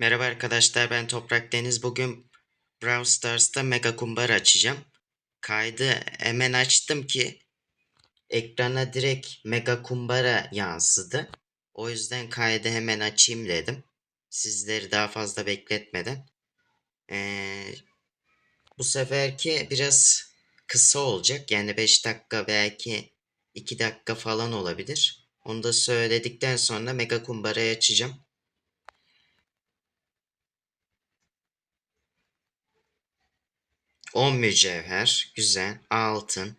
Merhaba arkadaşlar ben Toprak Deniz. Bugün Brawl Stars'ta Mega Kumbara açacağım. Kaydı hemen açtım ki ekrana direkt Mega Kumbara yansıdı. O yüzden kaydı hemen açayım dedim. Sizleri daha fazla bekletmeden. Ee, bu seferki biraz kısa olacak. Yani 5 dakika belki 2 dakika falan olabilir. Onu da söyledikten sonra Mega Kumbara'yı açacağım. 10 mücevher. Güzel. Altın.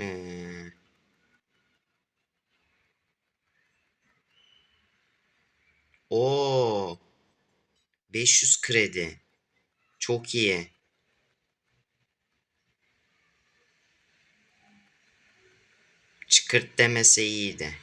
Ee, Oo. 500 kredi. Çok iyi. Çıkırt demese iyiydi.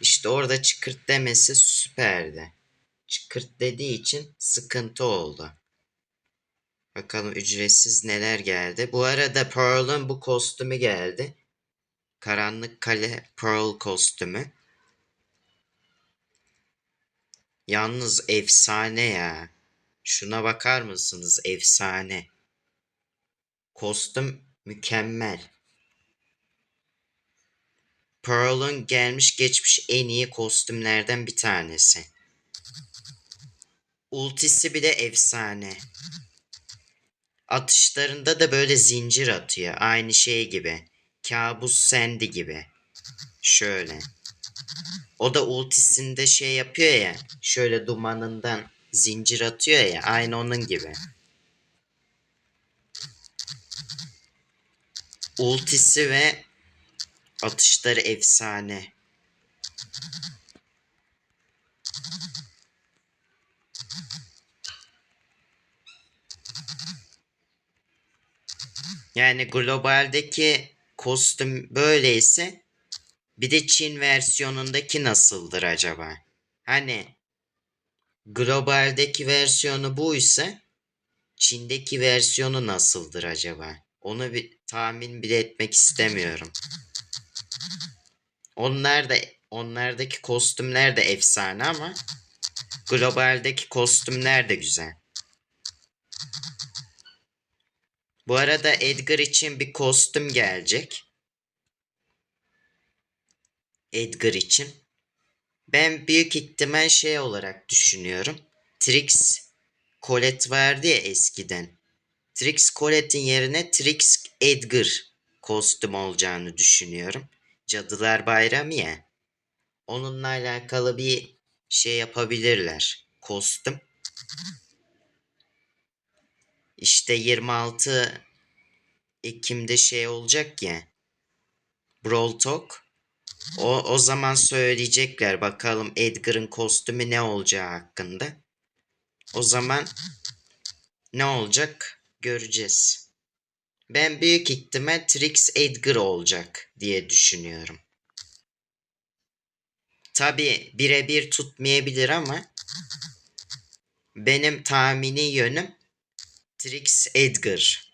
İşte orada çıkırt demesi süperdi. Çıkırt dediği için sıkıntı oldu. Bakalım ücretsiz neler geldi. Bu arada Pearl'ın bu kostümü geldi. Karanlık Kale Pearl kostümü. Yalnız efsane ya. Şuna bakar mısınız? Efsane. Kostüm mükemmel. Pearl'ın gelmiş geçmiş en iyi kostümlerden bir tanesi. Ultisi bile efsane. Atışlarında da böyle zincir atıyor. Aynı şey gibi. Kabus sendi gibi. Şöyle. O da ultisinde şey yapıyor ya. Şöyle dumanından zincir atıyor ya. Aynı onun gibi. Ultisi ve atışları efsane. Yani globaldeki kostüm böyleyse bir de Çin versiyonundaki nasıldır acaba? Hani globaldeki versiyonu buysa Çin'deki versiyonu nasıldır acaba? Onu bir tahmin bile etmek istemiyorum. Onlar da onlardaki kostümler de efsane ama globaldeki kostümler de güzel. Bu arada Edgar için bir kostüm gelecek. Edgar için. Ben büyük ihtimal şey olarak düşünüyorum. Trix Colette vardı ya eskiden. Trix Colette'in yerine Trix Edgar kostüm olacağını düşünüyorum. Cadılar Bayramı ya. Onunla alakalı bir şey yapabilirler. Kostüm. İşte 26 Ekim'de şey olacak ya. Brawl Talk. O, o zaman söyleyecekler bakalım Edgar'ın kostümü ne olacağı hakkında. O zaman ne olacak göreceğiz. Ben büyük ihtimal Trix Edgar olacak diye düşünüyorum. Tabi birebir tutmayabilir ama benim tahmini yönüm Trix Edgar.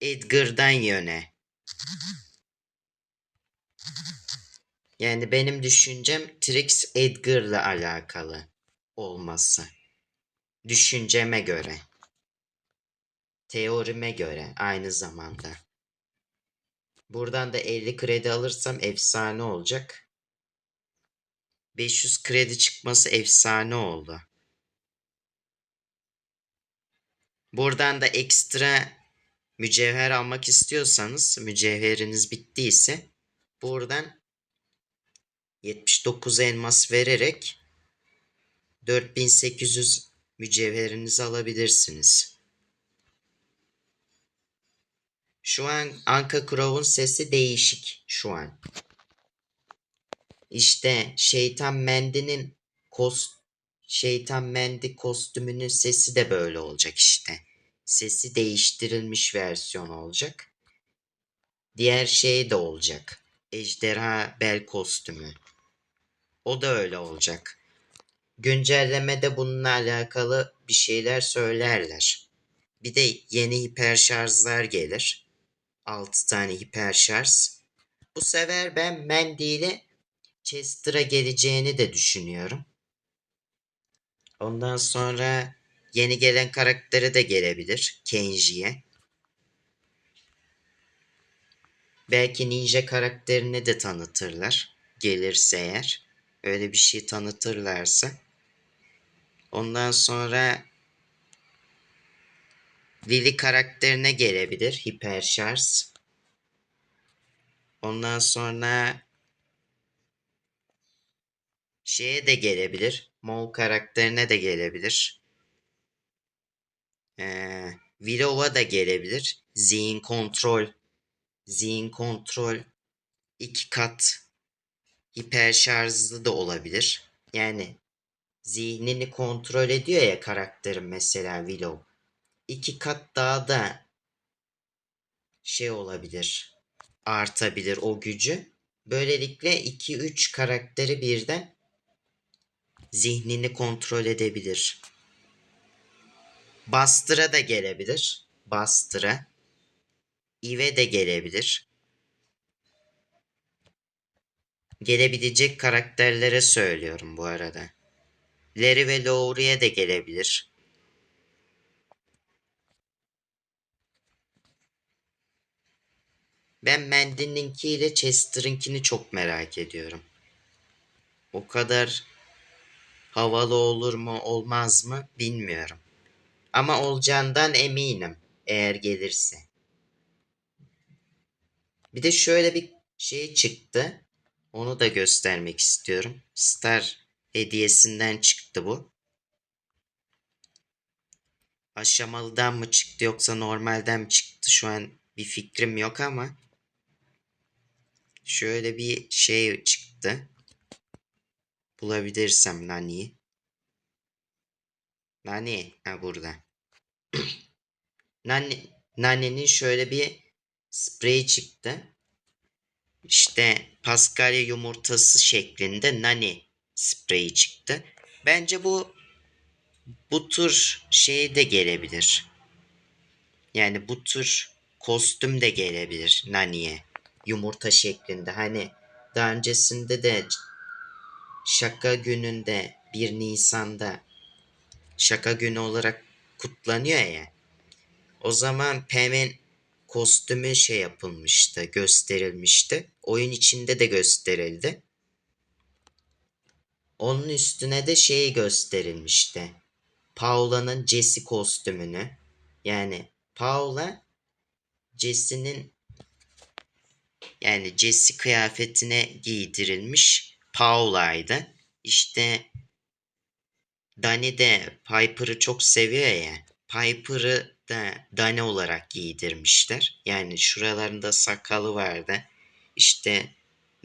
Edgar'dan yöne. Yani benim düşüncem Trix Edgar'la alakalı olması. Düşünceme göre. Teorime göre aynı zamanda. Buradan da 50 kredi alırsam efsane olacak. 500 kredi çıkması efsane oldu. Buradan da ekstra mücevher almak istiyorsanız mücevheriniz bittiyse buradan 79 elmas vererek 4800 mücevherinizi alabilirsiniz. Şu an Anka Crow'un sesi değişik şu an. İşte Şeytan Mendi'nin kost Şeytan Mendi kostümünün sesi de böyle olacak işte. Sesi değiştirilmiş versiyon olacak. Diğer şey de olacak. Ejderha bel kostümü. O da öyle olacak. Güncellemede bununla alakalı bir şeyler söylerler. Bir de yeni hiper şarjlar gelir. 6 tane hiper şarj. Bu sefer ben Mandy ile Chester'a geleceğini de düşünüyorum. Ondan sonra yeni gelen karakteri de gelebilir. Kenji'ye. Belki ninja karakterini de tanıtırlar. Gelirse eğer. Öyle bir şey tanıtırlarsa. Ondan sonra Lily karakterine gelebilir. Hiper şarj. Ondan sonra şeye de gelebilir. Mol karakterine de gelebilir. Ee, Willow'a da gelebilir. Zihin kontrol. Zihin kontrol iki kat hiper şarjlı da olabilir. Yani zihnini kontrol ediyor ya karakterin mesela Willow. İki kat daha da şey olabilir. Artabilir o gücü. Böylelikle 2-3 karakteri birden zihnini kontrol edebilir. Bastıra da gelebilir. Bastıra. Ive de gelebilir. Gelebilecek karakterlere söylüyorum bu arada. Larry ve Laurie'ye de gelebilir. Ben Mandy'ninki ile Chester'ınkini çok merak ediyorum. O kadar havalı olur mu olmaz mı bilmiyorum. Ama olacağından eminim eğer gelirse. Bir de şöyle bir şey çıktı. Onu da göstermek istiyorum. Star hediyesinden çıktı bu. Aşamalıdan mı çıktı yoksa normalden mi çıktı şu an bir fikrim yok ama şöyle bir şey çıktı. Bulabilirsem Nani'yi. Nani ha burada. Nani Nani'nin şöyle bir sprey çıktı. İşte Paskalya yumurtası şeklinde Nani spreyi çıktı. Bence bu bu tür şey de gelebilir. Yani bu tür kostüm de gelebilir Nani'ye. Yumurta şeklinde. Hani daha öncesinde de şaka gününde 1 Nisan'da şaka günü olarak kutlanıyor ya. O zaman Pam'in kostümü şey yapılmıştı, gösterilmişti. Oyun içinde de gösterildi. Onun üstüne de şeyi gösterilmişti. Paula'nın Jesse kostümünü. Yani Paula Jesse'nin yani Jesse kıyafetine giydirilmiş Paula'ydı. İşte Danny de Piper'ı çok seviyor ya. Piper'ı da Danny olarak giydirmişler. Yani şuralarında sakalı vardı. İşte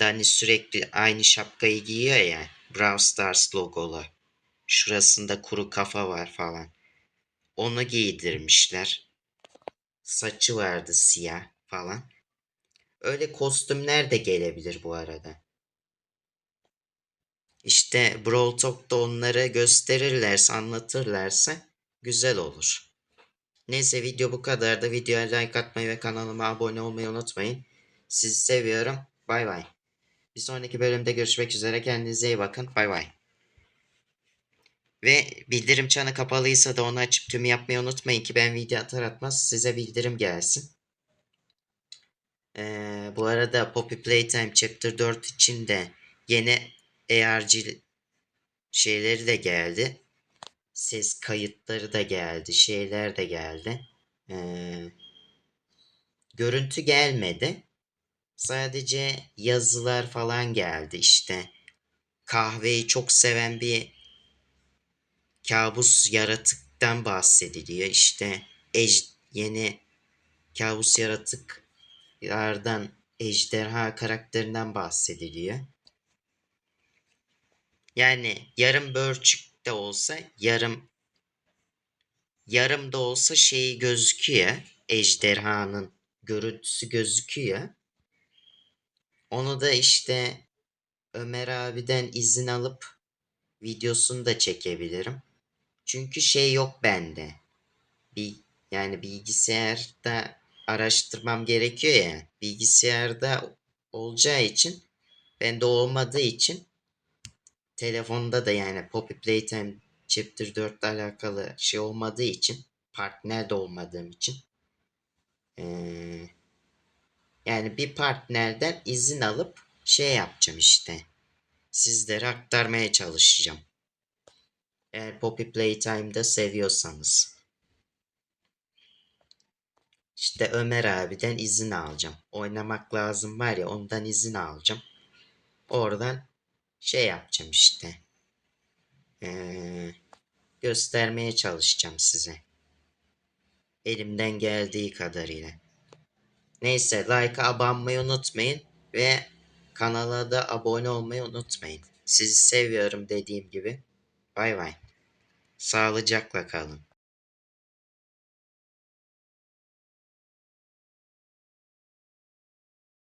Danny sürekli aynı şapkayı giyiyor ya. Brawl Stars logolu. Şurasında kuru kafa var falan. Onu giydirmişler. Saçı vardı siyah falan. Öyle kostümler de gelebilir bu arada. İşte Brawl Talk'ta onları gösterirlerse, anlatırlarsa güzel olur. Neyse video bu kadar da videoya like atmayı ve kanalıma abone olmayı unutmayın. Sizi seviyorum. Bay bay. Bir sonraki bölümde görüşmek üzere. Kendinize iyi bakın. Bay bay. Ve bildirim çanı kapalıysa da onu açıp tüm yapmayı unutmayın ki ben video atar atmaz size bildirim gelsin. Ee, bu arada Poppy Playtime Chapter 4 için de yeni ARG şeyleri de geldi. Ses kayıtları da geldi. Şeyler de geldi. Ee, görüntü gelmedi. Sadece yazılar falan geldi işte. Kahveyi çok seven bir kabus yaratıktan bahsediliyor. İşte ej, yeni kabus yaratıklardan ejderha karakterinden bahsediliyor. Yani yarım börçük de olsa yarım yarım da olsa şeyi gözüküyor. Ejderhanın görüntüsü gözüküyor. Onu da işte Ömer abiden izin alıp videosunu da çekebilirim. Çünkü şey yok bende. Bir yani bilgisayarda araştırmam gerekiyor ya. Bilgisayarda olacağı için bende olmadığı için telefonda da yani Poppy Playtime Chapter 4 ile alakalı şey olmadığı için partner de olmadığım için ee, yani bir partnerden izin alıp şey yapacağım işte. Sizlere aktarmaya çalışacağım. Eğer Poppy Playtime'da seviyorsanız. İşte Ömer abiden izin alacağım. Oynamak lazım var ya ondan izin alacağım. Oradan şey yapacağım işte. Ee, göstermeye çalışacağım size. Elimden geldiği kadarıyla. Neyse like abanmayı unutmayın ve kanala da abone olmayı unutmayın. Sizi seviyorum dediğim gibi. Bay bay. Sağlıcakla kalın.